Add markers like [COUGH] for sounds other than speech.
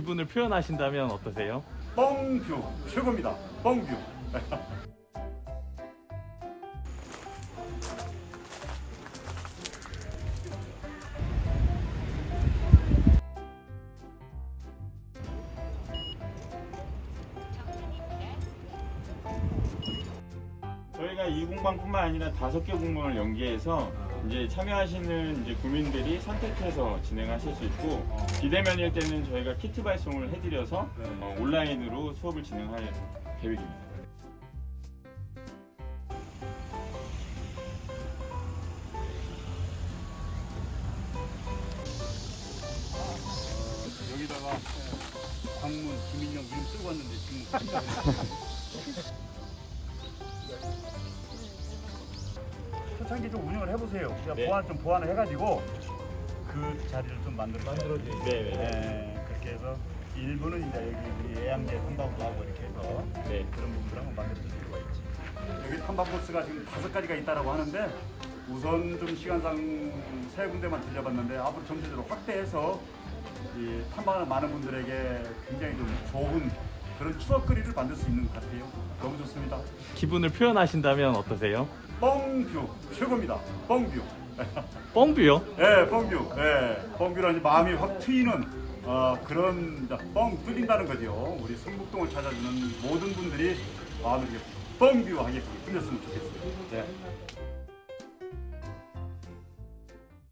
기분을 표현하신다면 어떠세요? 뻥뷰 최고입니다. 뻥뷰. 저희가 이 공방뿐만 아니라 다섯 개 공방을 연계해서 이제 참여하시는 이제 구민들이 선택해서 진행하실 수 있고 비대면일 때는 저희가 키트 발송을 해드려서 어, 온라인으로 수업을 진행할 계획입니다. 여기다가 광문 김인영 이름 쓰고 왔는데 지금 [LAUGHS] 창기 좀 운영을 해보세요. 그러니까 네. 보완 좀 보완을 해가지고 그 자리를 좀 만들어 만들어 네네. 네, 그렇게 해서 일부는 이제 여기 우리 애양제 탐방도 하고 이렇게 해서 네. 그런 부분들 한번 만들어줄 필요가 있지. 여기 탐방 코스가 지금 다섯 가지가 있다라고 하는데 우선 좀 시간상 세 군데만 들려봤는데 앞으로 점차적으로 확대해서 이 탐방하는 많은 분들에게 굉장히 좀 좋은 그런 추억거리를 만들 수 있는 것 같아요. 너무 좋습니다. 기분을 표현하신다면 어떠세요? 뻥뷰 최고입니다. 뻥뷰. 뻥뷰요? 예, 뻥뷰. 예, 뻥뷰라는 마음이 확 트이는 어, 그런 뻥 뚫린다는 거죠. 우리 성북동을 찾아주는 모든 분들이 이렇게 뻥뷰하게 뚫렸으면 좋겠어요. 예.